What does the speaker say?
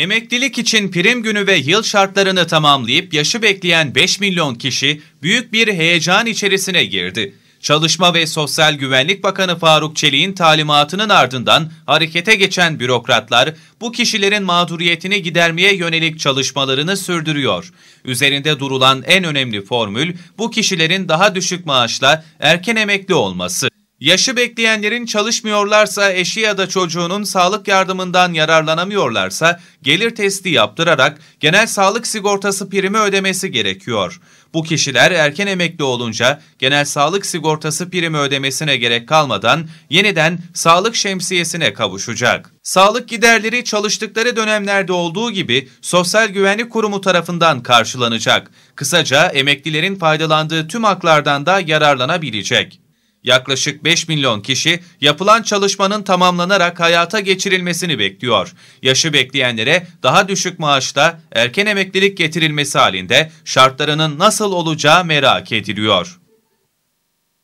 Emeklilik için prim günü ve yıl şartlarını tamamlayıp yaşı bekleyen 5 milyon kişi büyük bir heyecan içerisine girdi. Çalışma ve Sosyal Güvenlik Bakanı Faruk Çelik'in talimatının ardından harekete geçen bürokratlar bu kişilerin mağduriyetini gidermeye yönelik çalışmalarını sürdürüyor. Üzerinde durulan en önemli formül bu kişilerin daha düşük maaşla erken emekli olması. Yaşı bekleyenlerin çalışmıyorlarsa eşi ya da çocuğunun sağlık yardımından yararlanamıyorlarsa gelir testi yaptırarak genel sağlık sigortası primi ödemesi gerekiyor. Bu kişiler erken emekli olunca genel sağlık sigortası primi ödemesine gerek kalmadan yeniden sağlık şemsiyesine kavuşacak. Sağlık giderleri çalıştıkları dönemlerde olduğu gibi Sosyal Güvenlik Kurumu tarafından karşılanacak. Kısaca emeklilerin faydalandığı tüm haklardan da yararlanabilecek. Yaklaşık 5 milyon kişi yapılan çalışmanın tamamlanarak hayata geçirilmesini bekliyor. Yaşı bekleyenlere daha düşük maaşla erken emeklilik getirilmesi halinde şartlarının nasıl olacağı merak ediliyor.